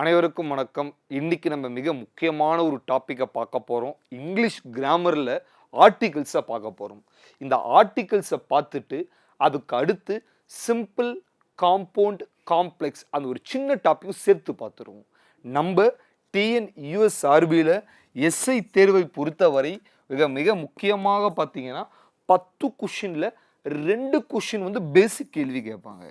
அனைவருக்கும் வணக்கம். இன்றைக்கி நம்ம மிக முக்கியமான ஒரு டாப்பிக்கை பார்க்க போகிறோம் இங்கிலீஷ் கிராமரில் ஆர்டிகிள்ஸை பார்க்க போகிறோம் இந்த ஆர்டிகிள்ஸை பார்த்துட்டு அதுக்கு அடுத்து சிம்பிள் காம்பவுண்ட் காம்ப்ளெக்ஸ் அந்த ஒரு சின்ன டாப்பிக்கும் சேர்த்து பார்த்துருவோம். நம்ம டிஎன் யூஎஸ்ஆர்பியில் எஸ்ஐ தேர்வை பொறுத்தவரை மிக மிக முக்கியமாக பார்த்தீங்கன்னா பத்து கொஷினில் ரெண்டு கொஷின் வந்து பேசிக் கேள்வி கேட்பாங்க.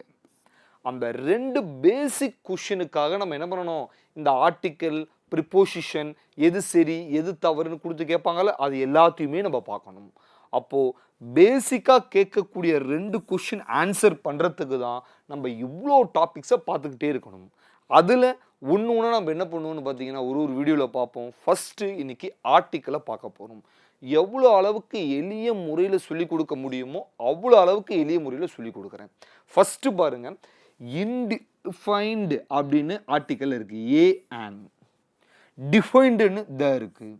அந்த ரெண்டு பேசிக் கொஷினுக்காக நம்ம என்ன பண்ணணும்? இந்த ஆர்டிக்கல் ப்ரிப்போசிஷன் எது சரி எது தவறுன்னு கொடுத்து கேட்பாங்கல்ல அது எல்லாத்தையுமே நம்ம பார்க்கணும். அப்போது பேசிக்காக கேட்கக்கூடிய ரெண்டு கொஷின் ஆன்சர் பண்ணுறதுக்கு தான் நம்ம இவ்வளோ டாபிக்ஸை பார்த்துக்கிட்டே இருக்கணும். அதில் ஒன்று ஒன்று நம்ம என்ன பண்ணுவோம்னு பார்த்தீங்கன்னா ஒரு ஒரு வீடியோவில் பார்ப்போம். ஃபஸ்ட்டு இன்றைக்கி ஆர்டிக்கலை பார்க்க போகிறோம் எவ்வளோ அளவுக்கு எளிய முறையில் சொல்லிக் கொடுக்க முடியுமோ அவ்வளோ அளவுக்கு எளிய முறையில் சொல்லிக் கொடுக்குறேன். ஃபஸ்ட்டு பாருங்கள் இன்டிஃபைன்டு அப்படின்னு ஆர்டிக்கல் இருக்குது ஏ ஆன் டிஃபைன்டுன்னு த இருக்குது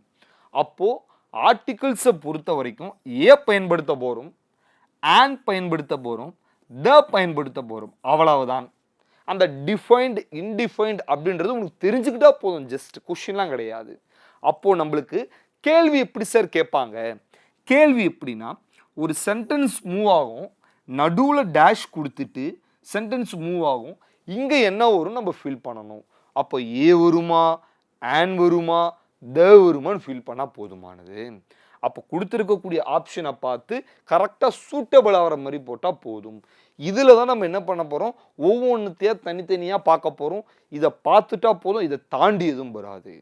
அப்போது ஆர்டிகிள்ஸை பொறுத்த வரைக்கும் ஏ பயன்படுத்த போகிறோம் ஆன் பயன்படுத்த போகிறோம் த பயன்படுத்த போகிறோம் அவ்வளவுதான். அந்த டிஃபைன்டு இன்டிஃபைன்டு அப்படின்றது உங்களுக்கு தெரிஞ்சுக்கிட்டா போதும். ஜஸ்ட் கொஷின்லாம் கிடையாது. அப்போது நம்மளுக்கு கேள்வி எப்படி சார் கேட்பாங்க? கேள்வி எப்படின்னா ஒரு சென்டென்ஸ் மூவ் ஆகும் நடுவில் டேஷ் கொடுத்துட்டு சென்டென்ஸ் மூவ் ஆகும். இங்கே என்ன வரும்? நம்ம ஃபில் பண்ணணும். அப்போ ஏ வருமா? ஆன் வருமா? த வருமான்னு ஃபில் பண்ணால் போதுமானது. அப்போ கொடுத்துருக்கக்கூடிய ஆப்ஷனை பார்த்து கரெக்டாக சூட்டபிள் ஆகிற மாதிரி போட்டால் போதும். இதில் தான் நம்ம என்ன பண்ண போகிறோம் ஒவ்வொன்றுத்தையாக தனித்தனியாக பார்க்க போகிறோம் இதை பார்த்துட்டா போதும். இதை தாண்டி எதுவும் வராது.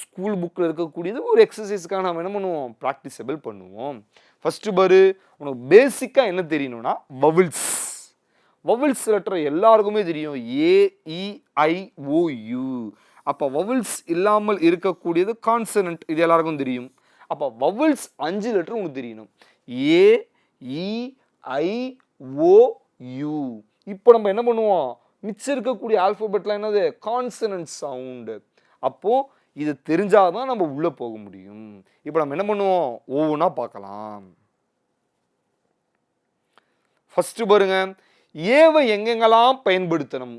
ஸ்கூல் புக்கில் இருக்கக்கூடியது ஒரு எக்ஸசைஸ்க்காக நம்ம என்ன பண்ணுவோம்? ப்ராக்டிசபிள் பண்ணுவோம். ஃபஸ்ட்டு பாரு உனக்கு பேசிக்காக என்ன தெரியணும்னா வவில்ஸ் வவுல்ஸ் லெட்டர் எல்லாருக்குமே தெரியும். ஏஇஐஓயு அப்போ வவுல்ஸ் இல்லாமல் இருக்கக்கூடியது கான்சனன்ட் இது எல்லாருக்கும் தெரியும். அப்போ வவுல்ஸ் அஞ்சு லெட்டர் உங்களுக்கு தெரியணும். ஏ இ ஐ ஓ யூ இப்போ நம்ம என்ன பண்ணுவோம்? மிச்சம் இருக்கக்கூடிய ஆல்ஃபபெட்லாம் என்னது? கான்சனன்ட் சவுண்டு அப்போது இது தெரிஞ்சாதான் நம்ம உள்ளே போக முடியும். இப்போ நம்ம என்ன பண்ணுவோம்? ஒவ்வொன்றா பார்க்கலாம். ஃபஸ்ட்டு பாருங்கள் ஏவை எங்கெங்கெல்லாம் பயன்படுத்தணும்?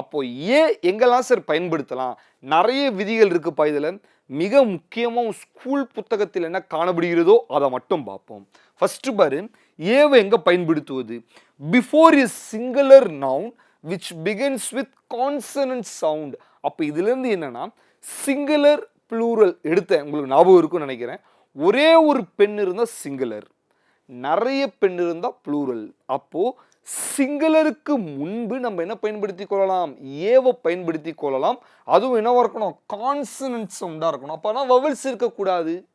அப்போது ஏ எங்கெல்லாம் சார் பயன்படுத்தலாம்? நிறைய விதிகள் இருக்குப்பா இதில். மிக முக்கியமாக ஸ்கூல் புத்தகத்தில் என்ன காணப்படுகிறதோ அதை மட்டும் பார்ப்போம். ஃபஸ்ட்டு பாரு ஏவை எங்கே பயன்படுத்துவது? Before is singular noun which begins with consonant sound அப்போ இதுலேருந்து என்னென்னா சிங்குலர் ப்ளூரல் எடுத்தேன் உங்களுக்கு ஞாபகம் இருக்கும்னு நினைக்கிறேன். ஒரே ஒரு பெண் இருந்தால் சிங்குலர் நிறைய பெண் இருந்தால் ப்ளூரல் அப்போது சிங்குலருக்கு முன்பு நம்ம என்ன பயன்படுத்தி கொள்ளலாம்? ஏவை பயன்படுத்தி கொள்ளலாம். அதுவும் என்னவாக இருக்கணும்? கான்சனன்ட் உண்டாக இருக்கணும். அப்போனா வவல்ஸ் இருக்கக்கூடாது.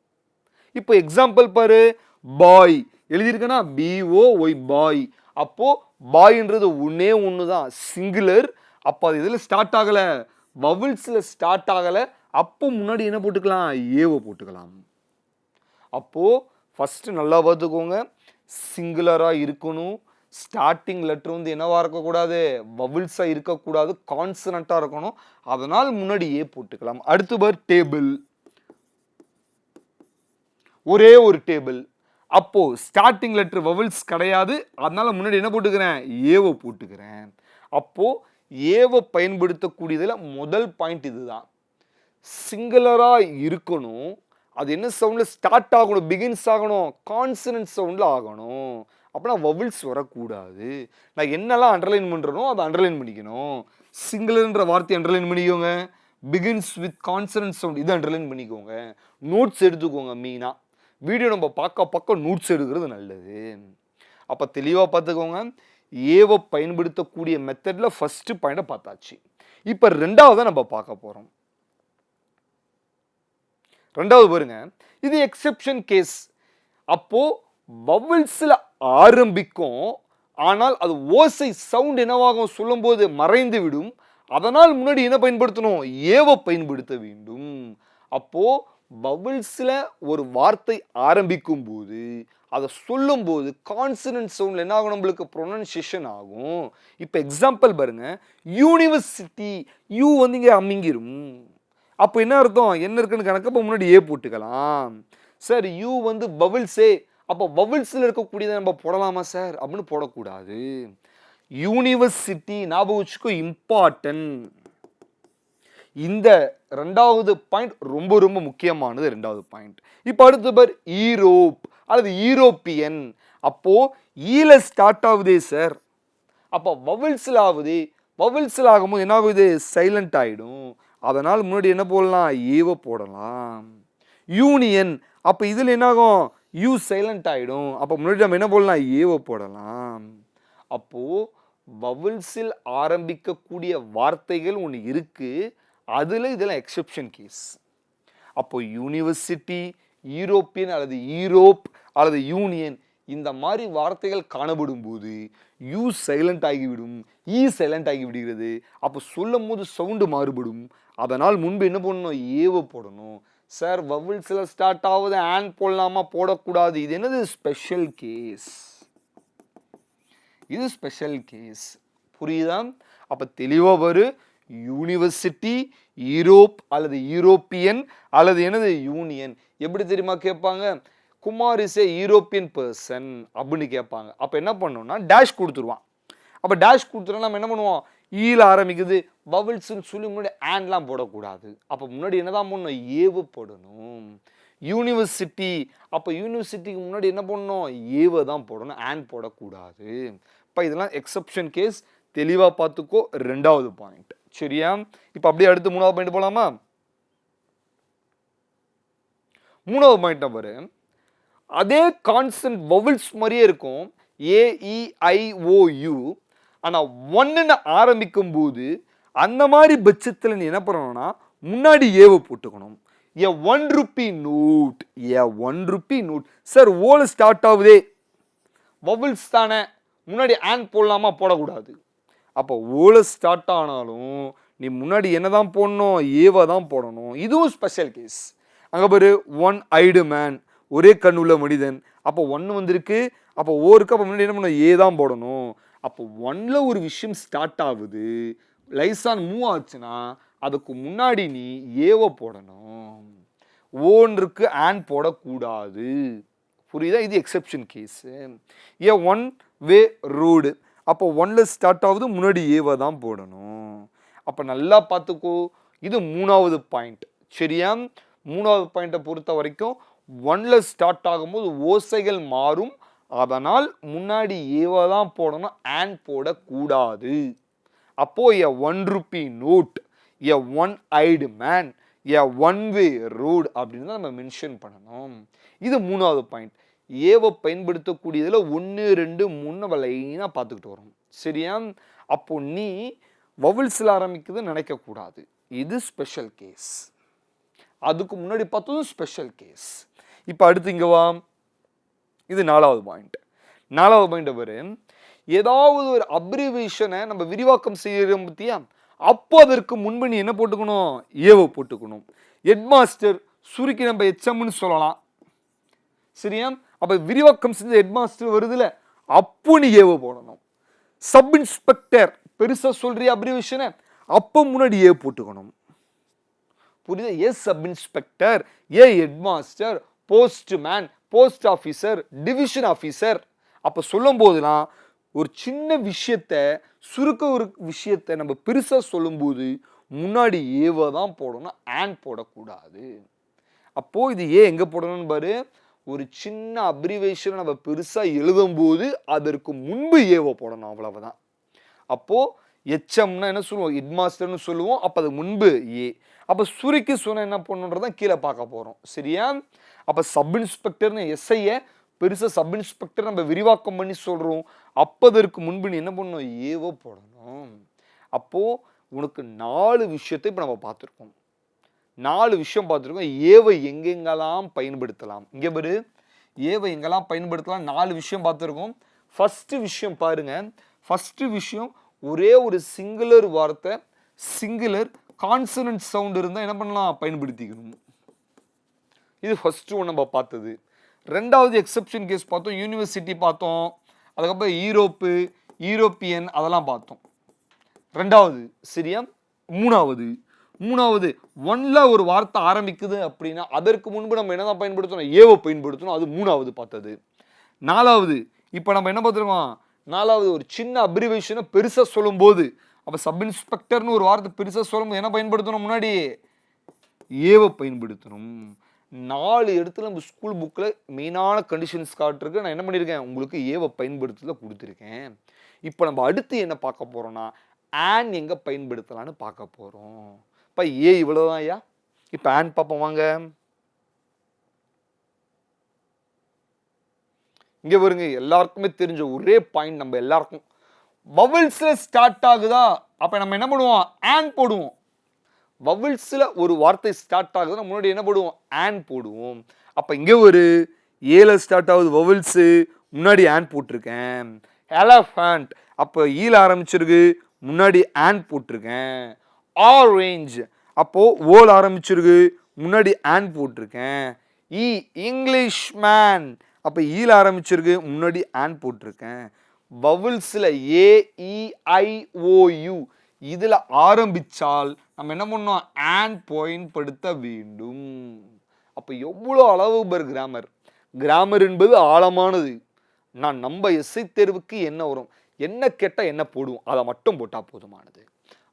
இப்போ எக்ஸாம்பிள் பாரு. பாய் எழுதியிருக்கேன்னா பிஓ ஒய் பாய் அப்போது பாய்ன்றது ஒன்றே ஒன்று தான் சிங்குலர் அப்போ அது இதில் ஸ்டார்ட் ஆகலை? வவுல்ஸில் ஸ்டார்ட் ஆகலை. அப்போ முன்னாடி என்ன போட்டுக்கலாம்? ஏவை போட்டுக்கலாம். அப்போது ஃபஸ்ட்டு நல்லா பார்த்துக்கோங்க. சிங்குலராக இருக்கணும். ஸ்டார்டிங் லெட்ரு வந்து என்னவாக இருக்கக்கூடாது? வவில்ஸாக இருக்கக்கூடாது. கான்சனண்ட்டாக இருக்கணும். அதனால் முன்னாடி ஏ போட்டுக்கலாம். அடுத்து பார் டேபிள் ஒரே ஒரு டேபிள் அப்போ ஸ்டார்டிங் லெட்ரு வவுல்ஸ் கிடையாது. அதனால முன்னாடி என்ன போட்டுக்கிறேன்? ஏவை போட்டுக்கிறேன். அப்போ ஏவை பயன்படுத்தக்கூடியதில் முதல் பாயிண்ட் இதுதான். சிங்குலராக இருக்கணும். அது என்ன சவுண்டில் ஸ்டார்ட் ஆகணும் பிகின்ஸ் ஆகணும் கான்சனன்ட் சவுண்டில் ஆகணும். அப்படின்னா வவுல்ஸ் வரக்கூடாது. நான் என்னெல்லாம் அண்டர்லைன் பண்ணுறனோ அதை அண்டர்லைன் பண்ணிக்கணும். சிங்கிள்ன்ற வார்த்தையை அண்டர்லைன் பண்ணிக்கோங்க. பிகின்ஸ் வித் கான்சனன்ட் சவுண்ட் இதை அண்டர்லைன் பண்ணிக்கோங்க. நோட்ஸ் எடுத்துக்கோங்க மெயினாக வீடியோ நம்ம பார்க்க பார்க்க நோட்ஸ் எடுக்கிறது நல்லது. அப்போ தெளிவாக பார்த்துக்கோங்க. ஏவை பயன்படுத்தக்கூடிய மெத்தடில் ஃபஸ்ட்டு பாயிண்டை பார்த்தாச்சு. இப்போ ரெண்டாவதை நம்ம பார்க்க போகிறோம் ரெண்டாவது பாருங்க. இது எக்ஸெப்ஷன் கேஸ் அப்போது வவுல்ஸில் ஆரம்பிக்கும். ஆனால் அது ஓசை சவுண்ட் என்னவாகும் சொல்லும்போது மறைந்து விடும். அதனால் முன்னாடி என்ன பயன்படுத்தணும்? ஏவை பயன்படுத்த வேண்டும். அப்போ பவுல்ஸில் ஒரு வார்த்தை ஆரம்பிக்கும் போது அதை சொல்லும்போது கான்சனன்ட் சவுண்டில் என்ன ஆகும் நம்மளுக்கு ப்ரொனன்சியேஷன் ஆகும். இப்போ எக்ஸாம்பிள் பாருங்க. யூனிவர்சிட்டி யூ வந்து இங்கே அமிங்கிரும். அப்போ என்ன அர்த்தம்? என்ன இருக்குன்னு கணக்கு? அப்போ முன்னாடி ஏ போட்டுக்கலாம். சார் யூ வந்து பவுல்ஸே அப்போ பபிள்ஸில் இருக்கக்கூடியதை நம்ம போடலாமா சார் அப்படின்னு போடக்கூடாது. யூனிவர்சிட்டி ஞாபகம் வச்சுக்கோ இம்பார்ட்டன்ட் இந்த ரெண்டாவது பாயிண்ட் ரொம்ப ரொம்ப முக்கியமானது ரெண்டாவது பாயிண்ட் இப்போ அடுத்த பேர் ஈரோப் அல்லது ஈரோப்பியன் அப்போது ஈல ஸ்டார்ட் ஆகுதே சார் அப்போ வவுல்ஸில் ஆகுது வவுல்ஸில் ஆகும்போது என்ன ஆகுது? சைலண்ட் ஆகிடும் அதனால் முன்னாடி என்ன போடலாம்? E ஏவ போடலாம். யூனியன் அப்போ இதில் என்னாகும் யூ சைலண்ட் ஆகிடும் அப்போ முன்னாடி நம்ம என்ன போடலாம்? ஏவ போடலாம். அப்போது வவுல்ஸில் ஆரம்பிக்கக்கூடிய வார்த்தைகள் ஒன்று இருக்குது அதில் இதெல்லாம் எக்ஸெப்ஷன் கேஸ் அப்போ யூனிவர்சிட்டி யூரோப்பியன் அல்லது ஈரோப் அல்லது யூனியன் இந்த மாதிரி வார்த்தைகள் காணப்படும் போது யூ சைலண்ட் ஆகிவிடும். E ஈ சைலண்ட் ஆகி விடுகிறது. அப்போ சொல்லும் போது சவுண்டு மாறுபடும். அதனால் முன்பு என்ன பண்ணணும் ஏவ போடணும். சார் வவுல்ஸில் ஸ்டார்ட் ஆகுது ஆன் போடலாமா? போடக்கூடாது. இது என்னது? ஸ்பெஷல் கேஸ் இது ஸ்பெஷல் கேஸ் புரியுதா? அப்போ தெளிவாக வரும் யூனிவர்சிட்டி யூரோப் அல்லது யூரோப்பியன் அல்லது என்னது? யூனியன் எப்படி தெரியுமா கேட்பாங்க? Kumar is a European person அப்படின்னு கேட்பாங்க. அப்போ என்ன பண்ணோம்னா டேஷ் கொடுத்துருவான். அப்போ டேஷ் கொடுத்துட்டா நம்ம என்ன பண்ணுவோம்? E ஈல ஆரம்பிக்குது. பபிள்ஸ்ன்னு சொல்லி முன்னாடி ஆண்ட்லாம் போடக்கூடாது. அப்போ முன்னாடி என்னதான் பண்ணணும் ஏவு போடணும். யூனிவர்சிட்டி அப்போ யூனிவர்சிட்டிக்கு முன்னாடி என்ன பண்ணணும் ஏவை தான் போடணும். ஆன் போடக்கூடாது. இப்போ இதெல்லாம் எக்ஸப்ஷன் கேஸ் தெளிவாக பார்த்துக்கோ. ரெண்டாவது பாயிண்ட் சரியா? இப்போ அப்படியே அடுத்து மூணாவது பாயிண்ட் போகலாமா மூணாவது பாயிண்ட் நம்பரு அதே கான்ஸ்டன்ட் வவுல்ஸ் மாதிரியே இருக்கும். A e i o u ஆனால் ஒன்றுன்னு ஆரம்பிக்கும் போது அந்த மாதிரி பட்சத்தில் நீ என்ன பண்ணணும்னா முன்னாடி ஏவை போட்டுக்கணும். A one rupee note a one rupee note sir old start ஆகுதே. வவல்ஸ் தானே. முன்னாடி ஆன் போடலாமா? போடக்கூடாது. அப்போ ஓல ஸ்டார்ட் ஆனாலும் நீ முன்னாடி என்ன தான் போடணும்? ஏவை தான் போடணும். இதுவும் ஸ்பெஷல் கேஸ் அங்கே பாரு ஒன் ஐடு மேன் ஒரே கண் உள்ள மனிதன். அப்போ ஒன்று வந்திருக்கு. அப்போ ஓருக்கு அப்போ முன்னாடி என்ன பண்ணணும்? ஏ தான் போடணும். அப்போ ஒன்னில் ஒரு விஷயம் ஸ்டார்ட் ஆகுது. லைசான் மூவ் ஆச்சுன்னா அதுக்கு முன்னாடி நீ ஏவை போடணும். ஓன்றுக்கு ஆன் போடக்கூடாது. புரியுதா? இது exception case a one way road அப்போ ஒன்ல ஸ்டார்ட் ஆகுது முன்னாடி ஏவை தான் போடணும். அப்போ நல்லா பார்த்துக்கோ. இது மூணாவது பாயிண்ட் சரியா? மூணாவது பாயிண்ட்டை பொறுத்த வரைக்கும் ஒன்ல ஸ்டார்ட் ஆகும்போது ஓசைகள் மாறும். அதனால் முன்னாடி ஏவை தான் போடணும் ஆன் போடக்கூடாது. அப்போது a one rupee note a one eyed man a one way road அப்படின்னு தான் நம்ம மென்ஷன் பண்ணணும். இது மூணாவது பாயிண்ட் ஏவை பயன்படுத்தக்கூடியதில் ஒன்று ரெண்டு மூணு நம்ம லைனாக பார்த்துக்கிட்டு வரோம். சரியா? அப்போ நீ வவுல்ஸில் ஆரம்பிக்குது நினைக்கக்கூடாது. இது ஸ்பெஷல் கேஸ் அதுக்கு முன்னாடி பார்த்ததும் ஸ்பெஷல் கேஸ் இப்போ அடுத்து இங்கே வா. இது நாலாவது பாயிண்ட் நாலாவது பாயிண்ட் அவர் ஏதாவது ஒரு அப்ரிவேஷனை நம்ம விரிவாக்கம் செய்கிறோம் பற்றியா அப்போ அதற்கு முன்பு நீ என்ன போட்டுக்கணும்? ஏவை போட்டுக்கணும். ஹெட்மாஸ்டர் சுருக்கி நம்ம எச்எம்னு சொல்லலாம். சரியா? அப்போ விரிவாக்கம் செஞ்ச ஹெட்மாஸ்டர் வருதுல அப்போ நீ ஏவை போடணும். சப் இன்ஸ்பெக்டர் பெருசாக சொல்றிய அப்ரிவேஷனை அப்போ முன்னாடி ஏ போட்டுக்கணும். புரியுதா? A sub inspector a headmaster postman post officer division officer அப்போ சொல்லும் போதுலாம் ஒரு சின்ன விஷயத்த சுருக்க ஒரு விஷயத்த நம்ம பெருசாக சொல்லும்போது முன்னாடி ஏவை தான் போடணும் ஆண்ட் போடக்கூடாது. அப்போது இது ஏன் எங்கே போடணும்னு பாரு ஒரு சின்ன அப்ரிவேஷனை நம்ம பெருசாக எழுதும்போது அதற்கு முன்பு ஏவை போடணும் அவ்வளவுதான். அப்போது எச்சம்னா என்ன சொல்லுவோம்? ஹெட்மாஸ்டர்னு சொல்லுவோம் அப்போ அது முன்பு ஏ. அப்போ சுருக்கி சொன்ன என்ன பண்ணுன்றதான் கீழே பார்க்க போகிறோம் சரியா? அப்போ சப் இன்ஸ்பெக்டர்னு எஸ்ஐயை பெருசாக சப் இன்ஸ்பெக்டர் நம்ம விரிவாக்கம் பண்ணி சொல்கிறோம் அப்பதற்கு முன்பு நீ என்ன பண்ணணும்? ஏவோ போடணும். அப்போது உனக்கு நாலு விஷயத்தை இப்போ நம்ம பார்த்துருக்கோம். நாலு விஷயம் பார்த்துருக்கோம். ஏவை எங்கெங்கெல்லாம் பயன்படுத்தலாம்? இங்கே பாரு. ஏவை எங்கெல்லாம் பயன்படுத்தலாம்? நாலு விஷயம் பார்த்துருக்கோம். ஃபஸ்ட்டு விஷயம் பாருங்கள் ஃபஸ்ட்டு விஷயம் ஒரே ஒரு சிங்குலர் வார்த்தை சிங்குலர் கான்சனன்ட் சவுண்ட் இருந்தால் என்ன பண்ணலாம்? பயன்படுத்திக்கணும். இது ஃபஸ்ட்டு ஒன்று நம்ம பார்த்தது. ரெண்டாவது எக்ஸெப்ஷன் கேஸ் பார்த்தோம். யூனிவர்சிட்டி பார்த்தோம். அதுக்கப்புறம் ஈரோப்பு ஈரோப்பியன் அதெல்லாம் பார்த்தோம். ரெண்டாவது சரியா மூணாவது. மூணாவது ஒன்ல ஒரு வார்த்தை ஆரம்பிக்குது அப்படின்னா அதற்கு முன்பு நம்ம என்னதான் பயன்படுத்தணும் ஏவை பயன்படுத்தணும் அது மூணாவது பார்த்தது. நாலாவது இப்போ நம்ம என்ன பார்த்துருக்கோம்? நாலாவது ஒரு சின்ன அப்ரிவேஷனை பெருசாக சொல்லும்போது அப்போ சப் இன்ஸ்பெக்டர்னு ஒரு வார்த்தை பெருசாக சொல்லும்போது என்ன பயன்படுத்தணும் முன்னாடி? ஏவை பயன்படுத்தணும். நாலு இடத்துல நம்ம ஸ்கூல் புக்கில் மெயினான கண்டிஷன்ஸ் காட்டுருக்கு நான் என்ன பண்ணியிருக்கேன் உங்களுக்கு ஏவை பயன்படுத்தல கொடுத்துருக்கேன். இப்போ நம்ம அடுத்து என்ன பார்க்க போகிறோம்னா ஆன் எங்கே பயன்படுத்தலாம்னு பார்க்க போகிறோம் இப்போ ஏ இவ்வளோதான் ஐயா. இப்போ ஆன் பார்ப்போம் வாங்க. இங்கே வருங்க எல்லாருக்குமே தெரிஞ்ச ஒரே பாயிண்ட் நம்ம எல்லாருக்கும். வவல்ஸில் ஸ்டார்ட் ஆகுதா? அப்போ நம்ம என்ன பண்ணுவோம்? ஆன் போடுவோம். வவல்ஸில் ஒரு வார்த்தை ஸ்டார்ட் ஆகுதுன்னா முன்னாடி என்ன போடுவோம்? ஆன் போடுவோம். அப்போ இங்கே ஒரு ஏல ஸ்டார்ட் ஆகுது. வவல்ஸு முன்னாடி ஆன் போட்டிருக்கேன். எலஃபண்ட் அப்போ ஈல ஆரம்பிச்சிருக்கு. முன்னாடி ஆன் போட்டிருக்கேன். ஆரேஞ்ச் அப்போது ஓல் ஆரம்பிச்சிருக்கு. முன்னாடி ஆன் போட்டிருக்கேன். இ இங்கிலீஷ் மேன் அப்போ ஈல ஆரம்பிச்சிருக்கு. முன்னாடி ஆன் போட்டிருக்கேன். வவுல்ஸில் ஏஇஐஓயு இதில் ஆரம்பித்தால் நம்ம என்ன பண்ணோம் ஆன் பயன்படுத்த வேண்டும். அப்போ எவ்வளோ அளவு பர் கிராமர் கிராமர் என்பது ஆழமானது. நான் நம்ம எஸ்ஐ தேர்வுக்கு என்ன வரும்? என்ன கேட்டால் என்ன போடுவோம்? அதை மட்டும் போட்டால் போதுமானது.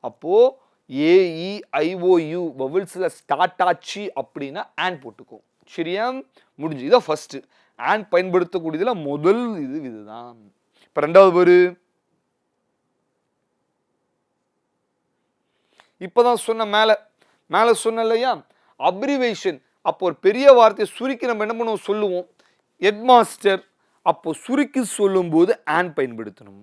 அப்போது ஏஇஐஓயு வவில்ஸில் ஸ்டார்ட் ஆச்சு அப்படின்னா ஆன் போட்டுக்கும் சரியா? முடிஞ்சு. இதான் ஃபஸ்ட்டு ஆன் பயன்படுத்தக்கூடியதில் முதல் இது இதுதான். இப்போ ரெண்டாவது பேர் இப்போ தான் சொன்ன மேலே மேலே சொன்ன இல்லையா? அப்ரிவேஷன் அப்போ ஒரு பெரிய வார்த்தையை சுருக்கி நம்ம என்ன பண்ணுவோம்? சொல்லுவோம். ஹெட்மாஸ்டர் அப்போது சுருக்கி சொல்லும்போது ஆன் பயன்படுத்தணும்.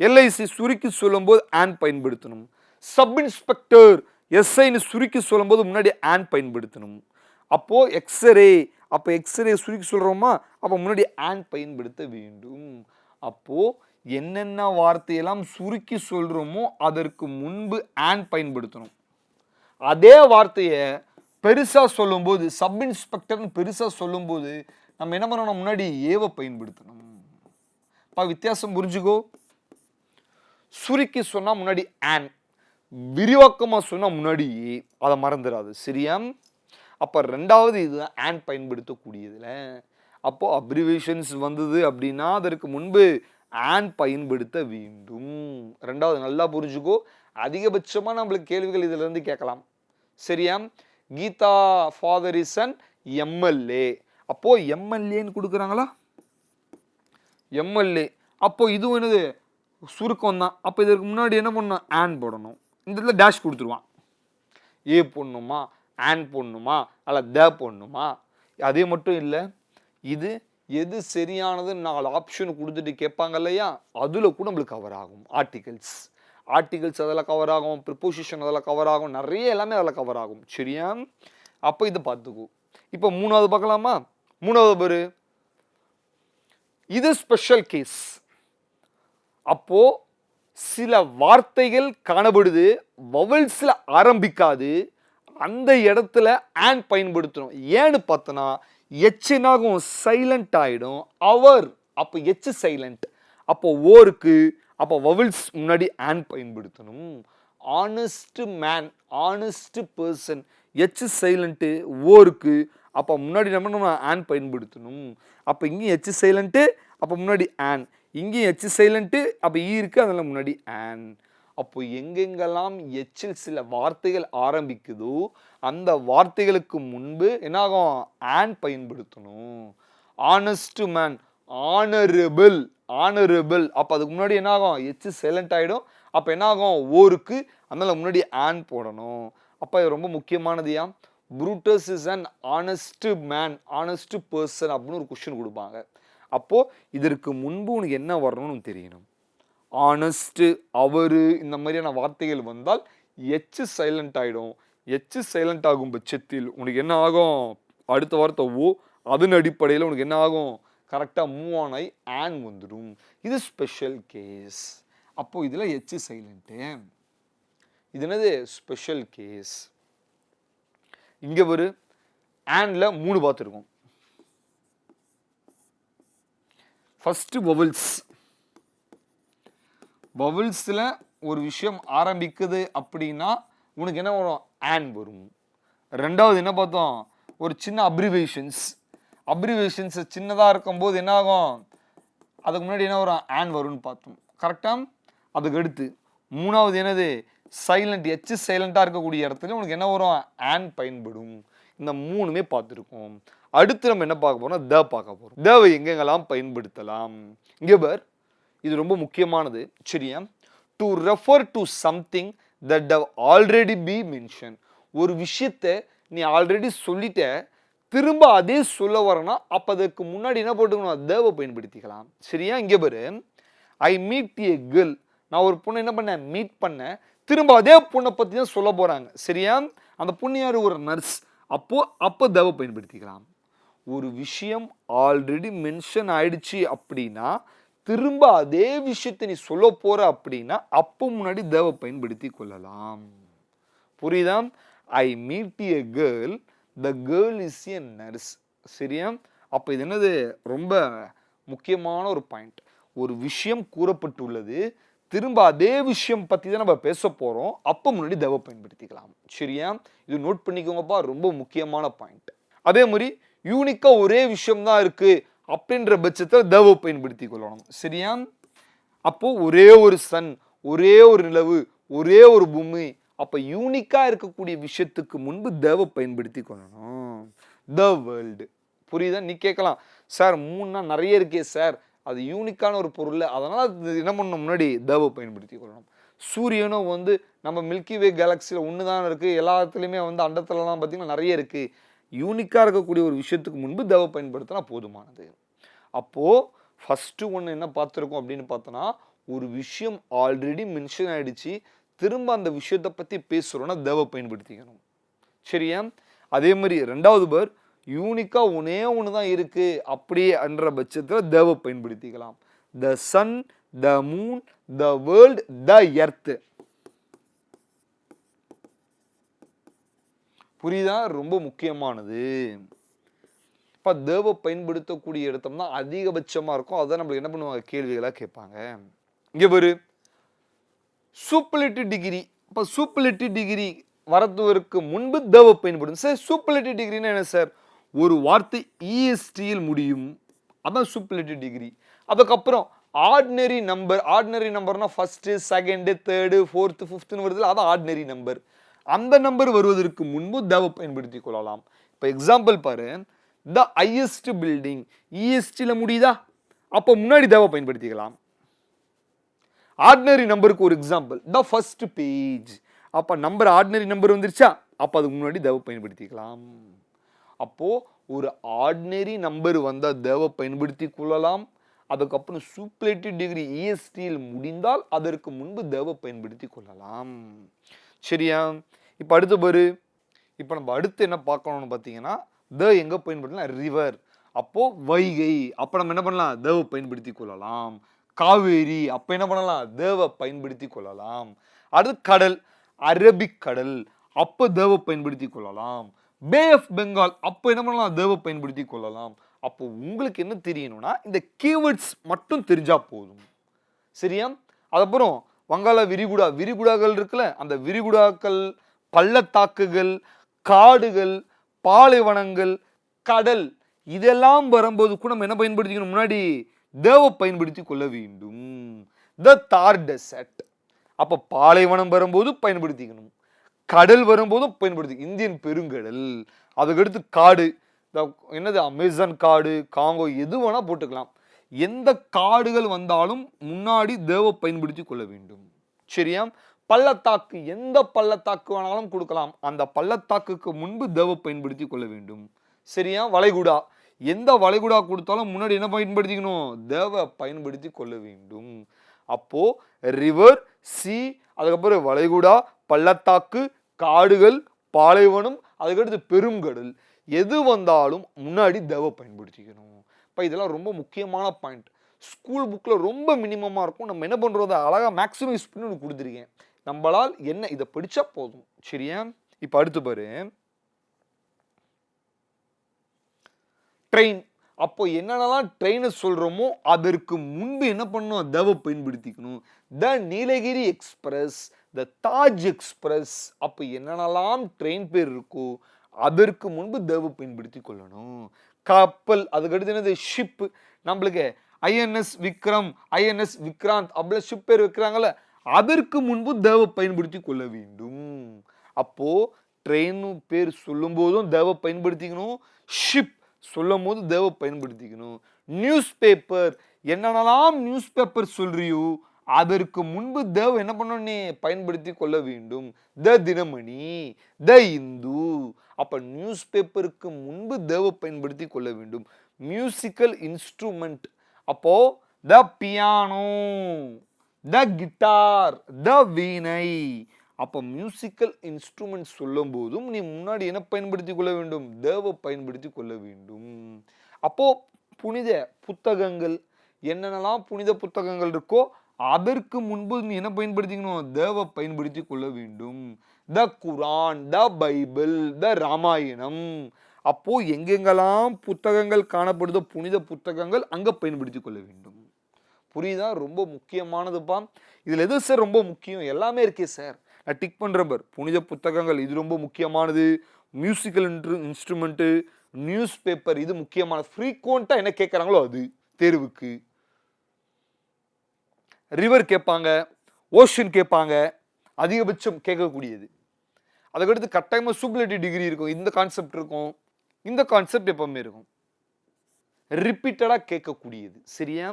எல்ஐசி சுருக்கி சொல்லும்போது ஆன் பயன்படுத்தணும். சப் இன்ஸ்பெக்டர் எஸ்ஐன்னு சுருக்கி சொல்லும்போது முன்னாடி ஆன் பயன்படுத்தணும். அப்போது எக்ஸ்ரே அப்போ எக்ஸ்ரே சுருக்கி சொல்கிறோமா அப்போ முன்னாடி ஆன் பயன்படுத்த வேண்டும். அப்போது என்னென்ன வார்த்தையெல்லாம் சுருக்கி சொல்கிறோமோ அதற்கு முன்பு ஆன் பயன்படுத்தணும். அதே வார்த்தையை பெருசாக சொல்லும்போது சப் இன்ஸ்பெக்டர்னு பெருசாக சொல்லும்போது நம்ம என்ன பண்ணணும்? முன்னாடி ஏவை பயன்படுத்தணும். பா வித்தியாசம் புரிஞ்சுக்கோ. சுருக்கி சொன்னால் முன்னாடி ஆன் விரிவாக்கமாக சொன்னால் முன்னாடி ஏ அதை மறந்துடாது. சரியா? அப்போ ரெண்டாவது இது ஆன் பயன்படுத்தக்கூடியதில். அப்போது அப்ரிவேஷன்ஸ் வந்தது அப்படின்னா அதற்கு முன்பு ஆன் பயன்படுத்த வேண்டும். ரெண்டாவது நல்லா புரிஞ்சுக்கோ. அதிகபட்சமாக நம்மளுக்கு கேள்விகள் இதிலிருந்து கேட்கலாம். சரியா? Geetha father is an MLA அப்போது எம்எல்ஏன்னு கொடுக்குறாங்களா? எம்எல்ஏ அப்போ இது என்னது? சுருக்கம் தான் அப்போ இதற்கு முன்னாடி என்ன பண்ணணும்? ஆன் போடணும். இந்த இடத்துல டேஷ் கொடுத்துருவான். ஏ போடணுமா? ஆன் போடணுமா? அல்ல த போடணுமா? அதே மட்டும் இல்லை இது எது சரியானதுன்னு நாலு ஆப்ஷன் கொடுத்துட்டு கேட்பாங்க இல்லையா? அதில் கூட நம்மளுக்கு கவர் ஆகும். ஆர்டிகல்ஸ் ஆர்டிகல்ஸ் அதில் கவர் ஆகும். ப்ரிப்போசிஷன் அதில் கவர் ஆகும். நிறைய எல்லாமே அதில் கவர் ஆகும். சரியா? அப்போ இதை பார்த்துக்கோ. இப்போ மூணாவது பார்க்கலாமா? மூணாவது பேர். இது ஸ்பெஷல் கேஸ் அப்போது சில வார்த்தைகள் காணப்படுது. வவல்ஸில் ஆரம்பிக்காது. அந்த இடத்துல ஆன் பயன்படுத்தணும். ஏன்னு பார்த்தோன்னா எச்சினாகும் சைலண்ட் ஆகிடும் அவர் அப்போ எச்சு சைலண்ட் அப்போ ஓருக்கு அப்போ வவுல்ஸ் முன்னாடி ஆன் பயன்படுத்தணும். Honest man honest person H silent ஓருக்கு அப்போ முன்னாடி நம்ம நம்ம ஆன் பயன்படுத்தணும். அப்போ இங்கேயும் எச்சு சைலண்ட்டு அப்போ முன்னாடி ஆன் இங்கேயும் எச்சு சைலண்ட்டு அப்போ ஈ இருக்குது அதில் முன்னாடி ஆன் அப்போ எங்கெங்கெல்லாம் எச்சில் சில வார்த்தைகள் ஆரம்பிக்குதோ அந்த வார்த்தைகளுக்கு முன்பு என்னாகும்? ஆன் பயன்படுத்தணும். ஆனஸ்ட் மேன் ஆனரபிள் ஆனரபிள் அப்போ அதுக்கு முன்னாடி என்னாகும்? எச்சு சைலண்ட் ஆகிடும் அப்போ என்னாகும்? ஓருக்கு. அதனால் முன்னாடி ஆன் போடணும். அப்போ இது ரொம்ப முக்கியமானது ஏன்? Brutus is an honest man honest person அப்படின்னு ஒரு கொஷின் கொடுப்பாங்க. அப்போது இதற்கு முன்பு உனக்கு என்ன வரணும்னு தெரியணும். ஆனஸ்ட்டு அவரு இந்த மாதிரியான வார்த்தைகள் வந்தால் எச்சு சைலண்ட் ஆகிடும் எச்சு சைலண்ட் ஆகும் பட்சத்தில் உனக்கு என்ன ஆகும்? அடுத்த வார்த்தை ஓ அதன் அடிப்படையில் உனக்கு என்ன ஆகும்? கரெக்டாக மூவ் ஆன் ஆகி ஆன் வந்துடும். இது ஸ்பெஷல் கேஸ் அப்போது இதில் எச்சு சைலண்ட்டு இது என்னது? ஸ்பெஷல் கேஸ் இங்கே ஒரு ஆனில் மூணு பார்த்துருக்கோம். ஃபஸ்ட்டு வவல்ஸ் பபுள்ஸில் ஒரு விஷயம் ஆரம்பிக்குது அப்படின்னா உனக்கு என்ன வரும்? ஆன் வரும். ரெண்டாவது என்ன பார்த்தோம்? ஒரு சின்ன அப்ரிவேஷன்ஸ் அப்ரிவேஷன்ஸ் சின்னதாக இருக்கும்போது என்ன ஆகும்? அதுக்கு முன்னாடி என்ன வரும்? ஆன் வரும்னு பார்த்தோம். கரெக்டாக அதுக்கு அடுத்து மூணாவது என்னது? சைலண்ட் எச்சு சைலண்ட்டாக இருக்கக்கூடிய இடத்துல உனக்கு என்ன வரும்? ஆன் பயன்படும். இந்த மூணுமே பார்த்துருக்கோம். அடுத்து நம்ம என்ன பார்க்க போகிறோம் த பார்க்க போகிறோம் தேவை எங்கெங்கெல்லாம் பயன்படுத்தலாம்? இங்கே பார் இது ரொம்ப முக்கியமானது. சரியா? To refer to something that have already be mention ஒரு விஷயத்தை நீ ஆல்ரெடி சொல்லிட்ட திரும்ப அதே சொல்ல வரனா அப்போ அதுக்கு முன்னாடி என்ன போட்டுக்கணும்? தேவை பயன்படுத்திக்கலாம். சரியா? இங்கே பாரு. ஐ மீட் ஏ கேர்ள் நான் ஒரு பொண்ணை என்ன பண்ணேன்? மீட் பண்ணேன். திரும்ப அதே பொண்ணை பற்றி தான் சொல்ல போகிறாங்க சரியா? அந்த பொண்ணு யார்? ஒரு நர்ஸ் அப்போது அப்போ தேவை பயன்படுத்திக்கலாம். ஒரு விஷயம் ஆல்ரெடி மென்ஷன் ஆயிடுச்சு அப்படின்னா திரும்ப அதே விஷயத்தை நீ சொல்ல போற அப்படின்னா அப்போ முன்னாடி தேவை பயன்படுத்தி கொள்ளலாம். புரியுதா? I meet a girl the girl is a nurse சரியா? அப்போ இது என்னது? ரொம்ப முக்கியமான ஒரு பாயிண்ட் ஒரு விஷயம் கூறப்பட்டுள்ளது. திரும்ப அதே விஷயம் பற்றி தான் நம்ம பேச போகிறோம் அப்போ முன்னாடி தேவை பயன்படுத்திக்கலாம். சரியா? இது நோட் பண்ணிக்கோங்கப்பா. ரொம்ப முக்கியமான பாயிண்ட் அதே மாதிரி யூனிக்காக ஒரே விஷயம் தான் இருக்குது அப்படின்ற பட்சத்தில் தேவை பயன்படுத்தி கொள்ளணும். சரியா? அப்போது ஒரே ஒரு சன் ஒரே ஒரு நிலவு ஒரே ஒரு பூமி அப்போ யூனிக்காக இருக்கக்கூடிய விஷயத்துக்கு முன்பு தேவை பயன்படுத்தி கொள்ளணும். த வேர்ல்டு புரியுதா? நீ கேட்கலாம். சார் மூணுனா நிறைய இருக்கே சார். அது யூனிக்கான ஒரு பொருள் அதனால் அது என்ன பண்ணணும் முன்னாடி? தேவை பயன்படுத்தி கொள்ளணும். சூரியனும் வந்து நம்ம மில்கி வே கேலக்சியில் ஒன்று தான் இருக்குது எல்லாத்துலேயுமே வந்து அண்டத்துலலாம் பார்த்தீங்கன்னா நிறைய இருக்குது யூனிக்காக இருக்கக்கூடிய ஒரு விஷயத்துக்கு முன்பு தேவை பயன்படுத்தினா போதுமானது. அப்போது ஃபஸ்ட்டு ஒன்று என்ன பார்த்துருக்கோம் அப்படின்னு பார்த்தோன்னா ஒரு விஷயம் ஆல்ரெடி மென்ஷன் ஆகிடுச்சு திரும்ப அந்த விஷயத்தை பற்றி பேசுகிறோன்னா தேவை பயன்படுத்திக்கணும். சரியா? அதே மாதிரி ரெண்டாவது பேர் யூனிக்காக ஒன்றே ஒன்று தான் இருக்குது அப்படியே என்ற பட்சத்தில் தேவை பயன்படுத்திக்கலாம். The sun the moon the world the earth புரியுதா? ரொம்ப முக்கியமானது. இப்போ தேவை பயன்படுத்தக்கூடிய இடத்தம் தான் அதிகபட்சமாக இருக்கும். அதான் நம்மளுக்கு என்ன பண்ணுவாங்க? கேள்விகளாக கேட்பாங்க. இங்கே பாரு. Superlative degree. இப்போ சூப்பர்லிட்டி டிகிரி வரத்துவதற்கு முன்பு தேவை பயன்படும் சார் சூப்பர்லிட்டி டிகிரின்னா என்ன சார்? ஒரு வார்த்தை இஎஸ்டியில் முடியும். அதான் சூப்பலிட்டி டிகிரி. அதுக்கப்புறம் ஆர்டினரி நம்பர். ஆர்டினரி நம்பர்னா ஃபஸ்ட்டு செகண்டு தேர்டு ஃபோர்த்து ஃபிஃப்த்துன்னு வருதுல அதான் ஆர்டினரி நம்பர். அந்த நம்பர் வருவதற்கு முன்பு தவ பயன்படுத்தி கொள்ளலாம். இப்போ எக்ஸாம்பிள் பாரு. த ஹையஸ்ட் பில்டிங் இஎஸ்டியில் முடியுதா? அப்போ முன்னாடி தேவை பயன்படுத்திக்கலாம். ஆர்டினரி நம்பருக்கு ஒரு எக்ஸாம்பிள் த ஃபர்ஸ்ட் பேஜ் அப்போ நம்பர் ஆர்டினரி நம்பர் வந்துருச்சா? அப்போ அதுக்கு முன்னாடி தேவை பயன்படுத்திக்கலாம். அப்போது ஒரு ஆர்டினரி நம்பர் வந்தால் தேவை பயன்படுத்தி கொள்ளலாம். அதுக்கப்புறம் சூப்ளேட்டிவ் டிகிரி இஎஸ்டியில் முடிந்தால் அதற்கு முன்பு தேவை பயன்படுத்தி கொள்ளலாம். சரியா? இப்போ அடுத்து பாரு. இப்போ நம்ம அடுத்து என்ன பார்க்கணும்னு பார்த்தீங்கன்னா த எங்கே பயன்படுத்தலாம்? ரிவர். அப்போது வைகை. அப்போ நம்ம என்ன பண்ணலாம்? தேவை பயன்படுத்தி கொள்ளலாம். காவேரி. அப்போ என்ன பண்ணலாம்? தேவை பயன்படுத்தி கொள்ளலாம். அடுத்து கடல். அரபிக் கடல். அப்போ தேவை பயன்படுத்தி கொள்ளலாம். Bay of Bengal. அப்போ என்ன பண்ணலாம்? தேவை பயன்படுத்தி கொள்ளலாம். அப்போ உங்களுக்கு என்ன தெரியணும்னா இந்த கீவேர்ட்ஸ் மட்டும் தெரிஞ்சால் போதும். சரியா? அதுக்கப்புறம் வங்காள விரிகுடா விரிகுடாக்கள் இருக்குல்ல அந்த விரிகுடாக்கள் பள்ளத்தாக்குகள் காடுகள் பாலைவனங்கள் கடல் இதெல்லாம் வரும்போது கூட நம்ம என்ன பயன்படுத்திக்கணும்? முன்னாடி தேவ பயன்படுத்தி கொள்ள வேண்டும். த தார் டெசர்ட் அப்போ பாலைவனம் வரும்போது பயன்படுத்திக்கணும். கடல் வரும்போதும் பயன்படுத்தி இந்தியன் பெருங்கடல். அதுக்கடுத்து காடு. இந்த என்னது அமேசான் காடு காங்கோ எது வேணால் போட்டுக்கலாம். எந்த காடுகள் வந்தாலும் முன்னாடி தேவ பயன்படுத்தி கொள்ள வேண்டும். சரியா? பள்ளத்தாக்கு எந்த பள்ளத்தாக்கு வேணாலும் கொடுக்கலாம். அந்த பள்ளத்தாக்குக்கு முன்பு தேவ பயன்படுத்தி கொள்ள வேண்டும். சரியா? வளைகுடா. எந்த வளைகுடா கொடுத்தாலும் முன்னாடி என்ன பயன்படுத்திக்கணும்? தேவ பயன்படுத்தி கொள்ள வேண்டும். அப்போ ரிவர் சி அதுக்கப்புறம் வளைகுடா பள்ளத்தாக்கு காடுகள் பாலைவனம் அதுக்கடுத்து பெருங்கடல். எது வந்தாலும் முன்னாடி தேவ பயன்படுத்திக்கணும். அப்போ இதெல்லாம் ரொம்ப முக்கியமான பாயிண்ட் ஸ்கூல் புக்கில் ரொம்ப மினிமமாக இருக்கும். நம்ம என்ன பண்ணுறோம் அதை அழகாக மேக்ஸிமைஸ் பண்ணி ஒன்று கொடுத்துருக்கேன். நம்மளால் என்ன இதை படித்தா போதும். சரியா? இப்போ அடுத்து பாரு. ட்ரெயின் அப்போ என்னென்னலாம் ட்ரெயினை சொல்கிறோமோ அதற்கு முன்பு என்ன பண்ணணும்? தேவை பயன்படுத்திக்கணும். The Nilgiri express the Taj express அப்போ என்னென்னலாம் ட்ரெயின் பேர் இருக்கோ அதற்கு முன்பு தேவை பயன்படுத்தி கொள்ளணும். கப்பல் அதுக்கடுத்து என்னது ஷிப்பு நம்மளுக்கு ஐஎன்எஸ் விக்ரம் ஐஎன்எஸ் விக்ராந்த் அப்படி ஷிப் பேர் வைக்கிறாங்கல்ல அதற்கு முன்பு தேவ பயன்படுத்தி கொள்ள வேண்டும். அப்போது ட்ரெயின் பேர் சொல்லும் போதும் தேவ பயன்படுத்திக்கணும் ஷிப் சொல்லும் போது தேவ பயன்படுத்திக்கணும். நியூஸ் பேப்பர் என்னென்னலாம் நியூஸ் பேப்பர் சொல்றியோ அதற்கு முன்பு தேவ என்ன பண்ணணும் பயன்படுத்தி கொள்ள வேண்டும். த தினமணி த இந்து அப்போ நியூஸ் பேப்பருக்கு முன்பு தேவை பயன்படுத்தி கொள்ள வேண்டும். மியூசிக்கல் இன்ஸ்ட்ருமெண்ட் அப்போது த பியானோ த கிட்டார் த வீணை அப்போ மியூசிக்கல் இன்ஸ்ட்ருமெண்ட் சொல்லும் போதும் நீ முன்னாடி என்ன பயன்படுத்தி கொள்ள வேண்டும்? தேவை பயன்படுத்தி கொள்ள வேண்டும். அப்போது புனித புத்தகங்கள் என்னென்னலாம் புனித புத்தகங்கள் இருக்கோ அதற்கு முன்பு நீ என்ன பயன்படுத்திக்கணும்? தேவை பயன்படுத்தி கொள்ள வேண்டும். The Quran the Bible the Ramayana. அப்போ எங்கெங்கெல்லாம் புத்தகங்கள் காணப்படுதோ புனித புத்தகங்கள் அங்கே பயன்படுத்தி கொள்ள வேண்டும். புரியுதா? ரொம்ப முக்கியமானதுப்பா. இதில் எது சார் ரொம்ப முக்கியம்? எல்லாமே இருக்கே சார். நான் டிக் பண்ணுற பார். புனித புத்தகங்கள் இது ரொம்ப முக்கியமானது. மியூசிக்கல் இன்ஸ்ட்ருமெண்ட்டு நியூஸ் பேப்பர் இது முக்கியமானது ஃப்ரீக்வெண்ட்டாக என்ன கேட்குறாங்களோ அது தேர்வுக்கு. ரிவர் கேட்பாங்க ஓஷன் கேட்பாங்க அதிகபட்சம் கேட்கக்கூடியது. அதுக்கடுத்து கட்டாயமாக சூப்பர்லேட்டி டிகிரி இருக்கும். இந்த கான்செப்ட் இருக்கும். இந்த கான்செப்ட் எப்பவுமே இருக்கும். ரிப்பீட்டடாக கேட்கக்கூடியது. சரியா?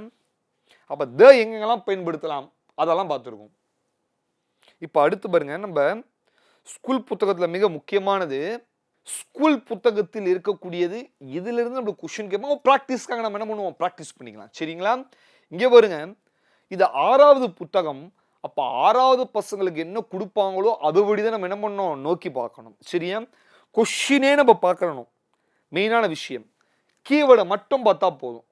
அப்போ த எங்கெங்கெல்லாம் பயன்படுத்தலாம்? அதெல்லாம் பார்த்துருக்கோம். இப்போ அடுத்து பாருங்க நம்ம ஸ்கூல் புத்தகத்தில் மிக முக்கியமானது ஸ்கூல் புத்தகத்தில் இருக்கக்கூடியது இதிலிருந்து நம்ம கொஷின் கேட்போம். ப்ராக்டிஸ்க்காக நம்ம என்ன பண்ணுவோம்? ப்ராக்டிஸ் பண்ணிக்கலாம். சரிங்களா? இங்கே பாருங்க இது ஆறாவது புத்தகம். அப்போ ஆறாவது பசங்களுக்கு என்ன கொடுப்பாங்களோ அதுபடி தான் நம்ம என்ன பண்ணோம் நோக்கி பார்க்கணும். சரியா? கொஷினே நம்ம பார்க்கணும். மெயினான விஷயம். கீவேர்டை மட்டும் பார்த்தா போதும்.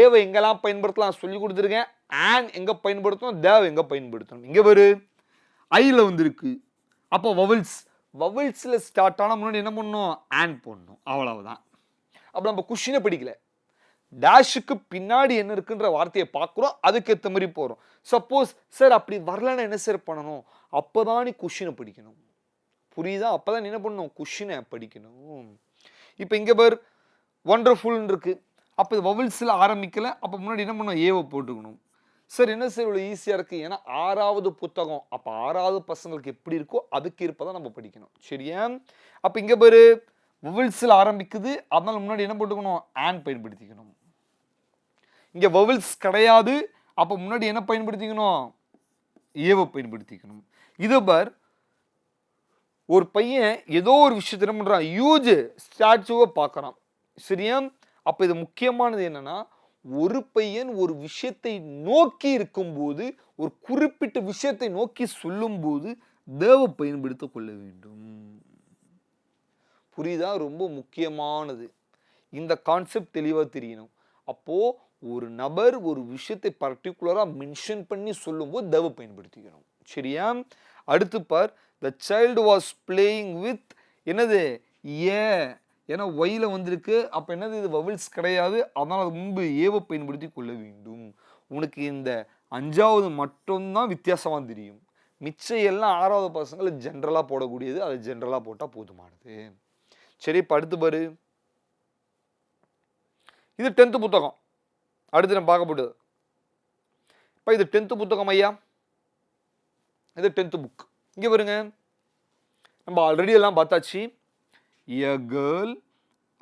ஏவை எங்கெல்லாம் பயன்படுத்தலாம் சொல்லி கொடுத்துருக்கேன். ஆன் எங்கே பயன்படுத்தணும்? தேவை எங்கே பயன்படுத்தணும்? இங்கே வரு ஐயில் வந்திருக்கு. அப்போ வவல்ஸ் வவல்ஸில் ஸ்டார்ட் ஆனால் முன்னாடி என்ன பண்ணணும்? ஆன் போடணும். அவ்வளவுதான். அப்போ நம்ம கொஷினை படிக்கலை. டேஷுக்கு பின்னாடி என்ன இருக்குன்ற வார்த்தையை பார்க்குறோம் அதுக்கேற்ற மாதிரி போகிறோம் சப்போஸ் சார் அப்படி வரலன்னா என்ன சார் பண்ணணும்? அப்போ தான் நீ கொஷினை படிக்கணும். புரியுதா? அப்போ தான் என்ன பண்ணணும்? கொஷினை படிக்கணும். இப்போ இங்கே பார் ஒண்டர்ஃபுல்னு இருக்குது அப்போ இது ஆரம்பிக்கலை. அப்போ முன்னாடி என்ன பண்ணணும்? ஏவை போட்டுக்கணும். சார் என்ன சார் இவ்வளோ ஈஸியாக இருக்குது ஏன்னா ஆறாவது புத்தகம். அப்போ ஆறாவது பசங்களுக்கு எப்படி இருக்கோ அதுக்கு இருப்பதான் நம்ம படிக்கணும். சரியா? அப்போ இங்கே பேர் வவில்ஸில் ஆரம்பிக்குது. அதனால் முன்னாடி என்ன போட்டுக்கணும்? ஆன் பயன்படுத்திக்கணும். இங்கே வவல்ஸ் கிடையாது. அப்போ முன்னாடி என்ன பயன்படுத்திக்கணும்? ஏவை பயன்படுத்திக்கணும். இது பார் ஒரு பையன் ஏதோ ஒரு விஷயத்தை என்ன பண்ணுறான் யூஜ் ஸ்டாச்சுவை பார்க்குறான் சரியா? அப்போ இது முக்கியமானது என்னென்னா ஒரு பையன் ஒரு விஷயத்தை நோக்கி இருக்கும்போது ஒரு குறிப்பிட்ட விஷயத்தை நோக்கி சொல்லும்போது தேவ பயன்படுத்த கொள்ள வேண்டும். புரியுதா? ரொம்ப முக்கியமானது. இந்த கான்செப்ட் தெளிவாக தெரியணும். அப்போது ஒரு நபர் ஒரு விஷயத்தை பர்டிகுலராக மென்ஷன் பண்ணி சொல்லும்போது தவ பயன்படுத்திக்கணும். சரியா? அடுத்து பார் the child was playing with என்னது? ஏ. ஏன்னா ஒயில வந்திருக்கு. அப்போ என்னது இது? வவில்ஸ் கிடையாது. அதனால் அது முன்பு ஏவை பயன்படுத்தி கொள்ள வேண்டும். உனக்கு இந்த அஞ்சாவது மட்டும்தான் வித்தியாசமாக தெரியும். மிச்சம் எல்லாம் ஆறாவது பசங்களை ஜென்ரலாக போடக்கூடியது. அதை ஜென்ரலாக போட்டால் போதுமானது. சரி இப்போ அடுத்து பாரு. இது டென்த்து புத்தகம். அடுத்து நம்ம பார்க்கப்படுது இப்போ இது டென்த்து புத்தகம் ஐயா. இது டென்த்து புக் இங்கே பாருங்க. நம்ம ஆல்ரெடி எல்லாம் பார்த்தாச்சு. எ கேர்ள்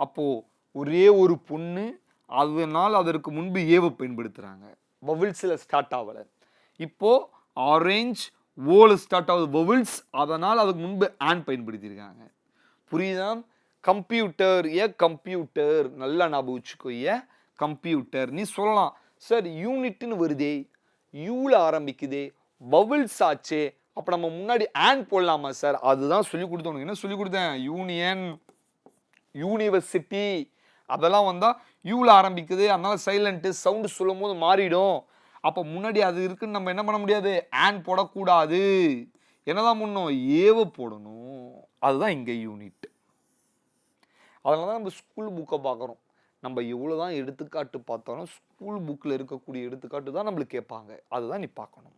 அப்போது ஒரே ஒரு பொண்ணு அதனால் அதற்கு முன்பு ஏவை பயன்படுத்துகிறாங்க வவில்ஸில் ஸ்டார்ட் ஆகலை. இப்போது ஆரேஞ்ச் ஓல் ஸ்டார்ட் ஆகுது வவில்ஸ் அதனால் அதுக்கு முன்பு ஆன் பயன்படுத்தியிருக்காங்க. புரியுதா? கம்ப்யூட்டர் ஏ கம்ப்யூட்டர் நல்லா ஞாபகம் வச்சுக்கோ ஏ கம்ப்யூட்டர் நீ சொல்லலாம். சார் யூனிட்னு வருதே யூவில் ஆரம்பிக்குதே வவுல்ஸ் ஆச்சு அப்போ நம்ம முன்னாடி ஆன் போடலாமா சார்? அதுதான் சொல்லி கொடுத்தோம். என்ன சொல்லி கொடுத்தேன்? யூனியன் யூனிவர்சிட்டி அதெல்லாம் வந்தால் யூவில் ஆரம்பிக்குது. அதனால் சைலண்ட்டு சவுண்டு சொல்லும் போது மாறிடும். அப்போ முன்னாடி அது இருக்குன்னு நம்ம என்ன பண்ண முடியாது? ஆன் போடக்கூடாது. என்னதான் பண்ணணும்? ஏவை போடணும். அதுதான் இங்கே யூனிட் அதனால தான் நம்ம ஸ்கூல் புக்கை பார்க்குறோம். நம்ம எவ்வளோ தான் எடுத்துக்காட்டு பார்த்தாலும் ஸ்கூல் புக்கில் இருக்கக்கூடிய எடுத்துக்காட்டு தான் நம்மளுக்கு கேட்பாங்க. அதுதான் நீ பார்க்கணும்.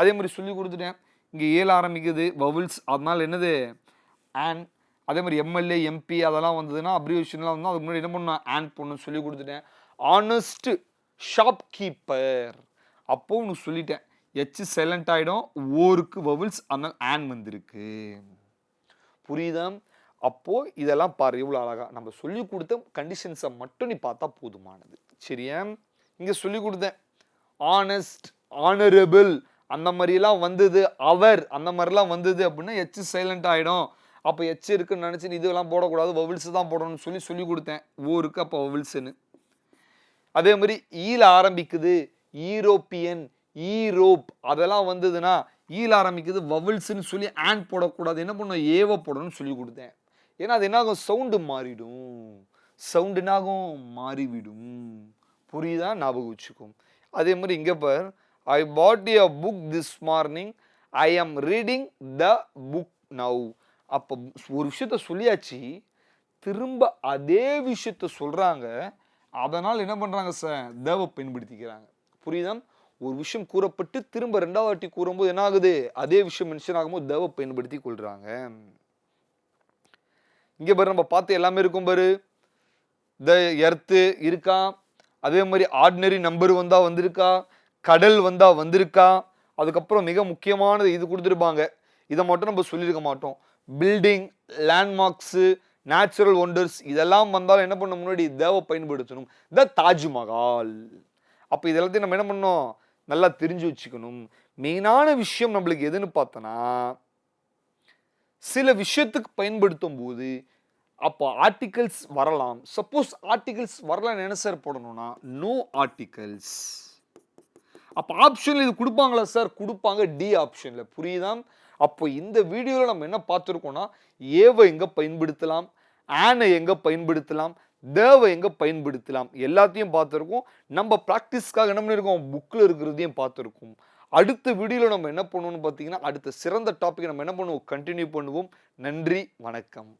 அதே மாதிரி சொல்லி கொடுத்துட்டேன். இங்கே ஏழு ஆரம்பிக்குது வவுல்ஸ் அதனால் என்னது? ஆன் அதே மாதிரி எம்எல்ஏ எம்பி அதெல்லாம் வந்ததுன்னா அப்ரிவேஷன்லாம் வந்து அதுக்கு முன்னாடி என்ன பண்ணும் ஆன் பண்ணணும் சொல்லி கொடுத்துட்டேன். ஆனஸ்ட் ஷாப் கீப்பர் அப்போ உனக்கு சொல்லிட்டேன். எச் சைலண்ட் ஆகிடும் ஓருக்கு வவுல்ஸ் அதனால் ஆன் வந்திருக்கு. புரியுதா? அப்போது இதெல்லாம் பாரு இவ்வளோ அழகாக நம்ம சொல்லி கொடுத்த கண்டிஷன்ஸை மட்டும் நீ பார்த்தா போதுமானது. சரியா? இங்கே சொல்லி கொடுத்தேன். ஆனஸ்ட் ஆனரபிள் அந்த மாதிரிலாம் வந்தது. அவர் அந்த மாதிரிலாம் வந்தது அப்படின்னா எச் சைலண்ட் ஆகிடும் அப்போ எச் இருக்குன்னு நினச்சி நீ இதெல்லாம் போடக்கூடாது. வவில்ஸ் தான் போடணும்னு சொல்லி சொல்லி கொடுத்தேன். ஊருக்கு அப்போ வவில்ஸ்னு அதே மாதிரி ஈல ஆரம்பிக்குது. ஈரோப்பியன் ஈரோப் அதெல்லாம் வந்ததுன்னா ஈல ஆரம்பிக்குது வவுல்ஸுன்னு சொல்லி ஆன் போடக்கூடாது. என்ன பண்ணும்? ஏவ போடணும்னு சொல்லி கொடுத்தேன். ஏன்னா அது என்னாகும்? சவுண்டு மாறிடும். சவுண்டு என்னாகும்? மாறிவிடும். புரியுதா? ஞாபகம் வச்சுக்கும். அதே மாதிரி இங்கே பார் I bought a book this morning I am reading the book now அப்போ ஒரு விஷயத்த சொல்லியாச்சு. திரும்ப அதே விஷயத்த சொல்கிறாங்க அதனால் என்ன பண்ணுறாங்க சார் தேவை பயன்படுத்திக்கிறாங்க. புரியுதா? ஒரு விஷயம் கூறப்பட்டு திரும்ப ரெண்டாவது வாட்டி கூறும்போது என்ன ஆகுது அதே விஷயம் மென்ஷன் ஆகும்போது தேவை பயன்படுத்தி கொள்கிறாங்க இங்கே பாரு நம்ம பார்த்து எல்லாமே இருக்கும் பாரு. த எர்த்து இருக்கா? அதே மாதிரி ஆர்டினரி நம்பர் வந்தால் வந்திருக்கா? கடல் வந்தால் வந்திருக்கா? அதுக்கப்புறம் மிக முக்கியமானது இது கொடுத்துருப்பாங்க. இதை மட்டும் நம்ம சொல்லியிருக்க மாட்டோம். பில்டிங் லேண்ட்மார்க்ஸு நேச்சுரல் ஒண்டர்ஸ் இதெல்லாம் வந்தாலும் என்ன பண்ண முன்னாடி தேவை பயன்படுத்தணும். த தாஜ்மஹால். அப்போ இதெல்லாத்தையும் நம்ம என்ன பண்ணோம் நல்லா தெரிஞ்சு வச்சுக்கணும். மெயினான விஷயம் நம்மளுக்கு எதுன்னு பார்த்தோன்னா சில விஷயத்துக்கு பயன்படுத்தும் போது அப்போ ஆர்டிகல்ஸ் வரலாம். சப்போஸ் ஆர்டிகல்ஸ் வரலாம்னு என்ன சார் போடணும்னா நோ ஆர்டிகல்ஸ் அப்போ ஆப்ஷன் இது கொடுப்பாங்களா சார் கொடுப்பாங்க. டி ஆப்ஷனில் புரியுதா? அப்போ இந்த வீடியோவில் நம்ம என்ன பார்த்துருக்கோம்னா ஏவை எங்கே பயன்படுத்தலாம்? ஆனை எங்கே பயன்படுத்தலாம்? தேவை எங்கே பயன்படுத்தலாம்? எல்லாத்தையும் பார்த்துருக்கோம். நம்ம ப்ராக்டிஸ்க்காக என்ன பண்ணியிருக்கோம்? புக்கில் இருக்கிறதையும் பார்த்துருக்கோம். அடுத்த வீடியோவில் நம்ம என்ன பண்ணுவோம்னு பார்த்தீங்கன்னா அடுத்த சிறந்த டாபிக் நம்ம என்ன பண்ணுவோம்? கண்டினியூ பண்ணுவோம். நன்றி வணக்கம்.